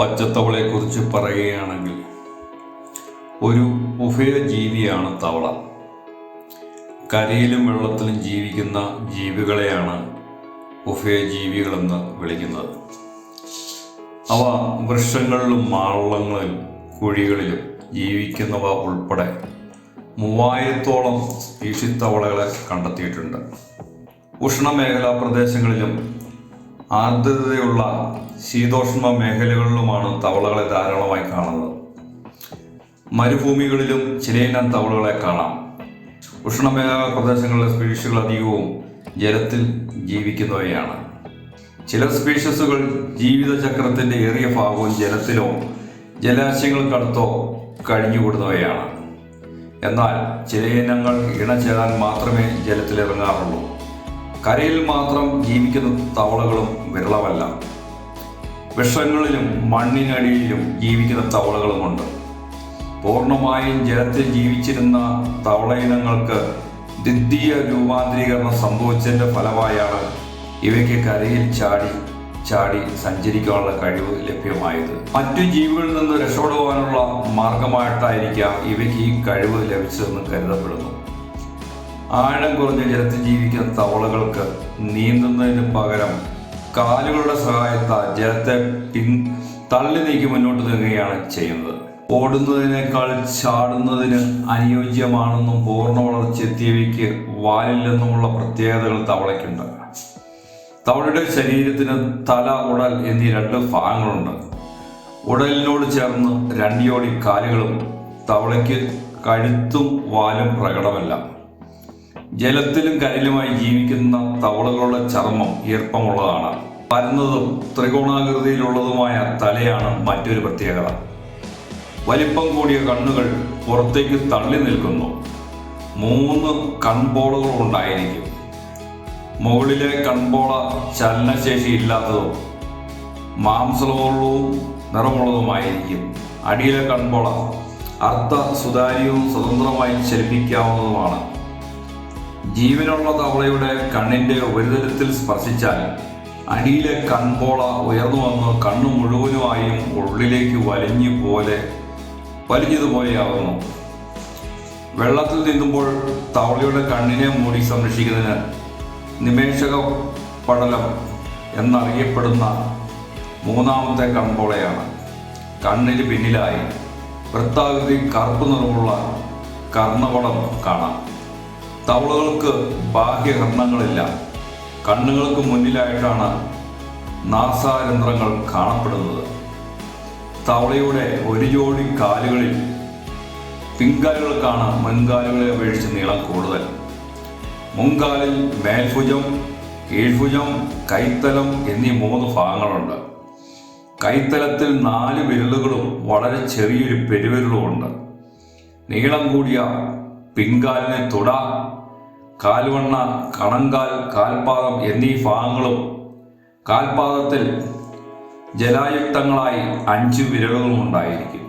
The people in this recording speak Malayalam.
പച്ചത്തവളയെക്കുറിച്ച് പറയുകയാണെങ്കിൽ ഒരു ഉഭയജീവിയാണ് തവള. കരയിലും വെള്ളത്തിലും ജീവിക്കുന്ന ജീവികളെയാണ് ഉഭയജീവികളെന്ന് വിളിക്കുന്നത്. അവ വൃക്ഷങ്ങളിലും മാളങ്ങളിലും കുഴികളിലും ജീവിക്കുന്നവ ഉൾപ്പെടെ മൂവായിരത്തോളം സ്പീഷിത്തവളകളെ കണ്ടെത്തിയിട്ടുണ്ട്. ഉഷ്ണമേഖലാ പ്രദേശങ്ങളിലും ആർദ്രതയുള്ള ശീതോഷ്മ മേഖലകളിലുമാണ് തവളകളെ ധാരാളമായി കാണുന്നത്. മരുഭൂമികളിലും ചിലയിനം തവളകളെ കാണാം. ഉഷ്ണമേഖലാ പ്രദേശങ്ങളിലെ സ്പീഷീസുകൾ അധികവും ജലത്തിൽ ജീവിക്കുന്നവയാണ്. ചില സ്പീഷീസുകൾ ജീവിതചക്രത്തിന്റെ ഏറിയ ഭാഗവും ജലത്തിലോ ജലാശയങ്ങൾക്കടുത്തോ കഴിഞ്ഞുകൂടുന്നവയാണ്. എന്നാൽ ചില ഇനങ്ങൾ ഇണചേരാൻ മാത്രമേ ജലത്തിലിറങ്ങാറുള്ളൂ. കരയിൽ മാത്രം ജീവിക്കുന്ന തവളകളും വിരളവല്ല വിഷങ്ങളിലും മണ്ണിനടിയിലും ജീവിക്കുന്ന തവളകളുമുണ്ട്. പൂർണമായും ജലത്തിൽ ജീവിച്ചിരുന്ന തവള ഇനങ്ങൾക്ക് ദ്വിതീയ രൂപാന്തരീകരണം സംഭവിച്ചതിന്റെ ഫലമായാണ് ഇവയ്ക്ക് കരയിൽ ചാടി ചാടി സഞ്ചരിക്കാനുള്ള കഴിവ് ലഭ്യമായത്. മറ്റു ജീവികളിൽ നിന്ന് രക്ഷപ്പെടുവാനുള്ള മാർഗമായിട്ടായിരിക്കാം ഇവയ്ക്ക് ഈ കഴിവ് ലഭിച്ചതെന്ന് കരുതപ്പെടുന്നു. ആഴം കുറഞ്ഞ ജലത്തിൽ ജീവിക്കുന്ന തവളകൾക്ക് നീന്തുന്നതിന് പകരം കാലുകളുടെ സഹായത്താൽ ജലത്തെ പിൻ തള്ളി നീക്കി മുന്നോട്ട് നീങ്ങുകയാണ് ചെയ്യുന്നത്. ഓടുന്നതിനേക്കാൾ ചാടുന്നതിന് അനുയോജ്യമാണെന്നും പൂർണ വളർച്ചയെത്തിയവയ്ക്ക് എത്തിയവയ്ക്ക് വാലില്ലെന്നുമുള്ള പ്രത്യേകതകൾ തവളയ്ക്കുണ്ട്. തവളയുടെ ശരീരത്തിന് തല ഉടൽ എന്നീ രണ്ട് ഭാഗങ്ങളുണ്ട്. ഉടലിനോട് ചേർന്ന് രണ്ടിയോടി കാലുകളും തവളയ്ക്ക് കഴുത്തും വാലും പ്രകടമല്ല. ജലത്തിലും കരയിലുമായി ജീവിക്കുന്ന തവളകളുടെ ചർമ്മം ഈർപ്പമുള്ളതാണ്. പരന്നതും ത്രികോണാകൃതിയിലുള്ളതുമായ തലയാണ് മറ്റൊരു പ്രത്യേകത. വലിപ്പം കൂടിയ കണ്ണുകൾ പുറത്തേക്ക് തള്ളി നിൽക്കുന്നു. മൂന്ന് കൺപോളകൾ ഉണ്ടായിരിക്കും. മുകളിലെ കൺപോള ചലനശേഷി ഇല്ലാത്തതും മാംസമുള്ളതും നിറമുള്ളതുമായിരിക്കും. അടിയിലെ കൺപോള അർത്ഥ സുതാര്യവും സ്വതന്ത്രമായി ചലിപ്പിക്കാവുന്നതുമാണ്. ജീവനുള്ള തവളയുടെ കണ്ണിന്റെ ഉപരിതലത്തിൽ സ്പർശിച്ചാൽ അടിയിലെ കൺപോള ഉയർന്നു വന്ന് കണ്ണു മുഴുവനുമായും ഉള്ളിലേക്ക് വലിഞ്ഞു പോലെ വലിഞ്ഞതുപോലെയാകുന്നു വെള്ളത്തിൽ നീന്തുമ്പോൾ തവളയുടെ കണ്ണിനെ മൂടി സംരക്ഷിക്കുന്നതിന് നിമേഷക പടലം എന്നറിയപ്പെടുന്ന മൂന്നാമത്തെ കൺപോളയാണ്. കണ്ണിന് പിന്നിലായി വൃത്താകൃതി കറുപ്പ് നിറമുള്ള കർണവളം കാണാം. തവളകൾക്ക് ബാഹ്യകർണങ്ങളില്ല കണ്ണുകൾക്ക് മുന്നിലായിട്ടാണ് നാസാരന്ധ്രങ്ങൾ കാണപ്പെടുന്നത്. തവളയുടെ ഒരു ജോഡി കാലുകളിൽ പിൻകാലുകൾക്കാണ് മുൻകാലുകളെ അപേക്ഷിച്ച് നീളം കൂടുതൽ. മുൻകാലിൽ മേൽഭുജം കീഴ്ഭുജം കൈത്തലം എന്നീ മൂന്ന് ഭാഗങ്ങളുണ്ട്. കൈത്തലത്തിൽ നാല് വിരലുകളും വളരെ ചെറിയൊരു പെരുവിരലുമുണ്ട്. നീളം കൂടിയ പിൻകാലിനെ തുട കാൽവണ്ണ കണങ്കാൽ കാൽപാദം എന്നീ ഭാഗങ്ങളും കാൽപാദത്തിൽ ജലായുക്തങ്ങളായി അഞ്ചു വിരലുകളും ഉണ്ടായിരിക്കും.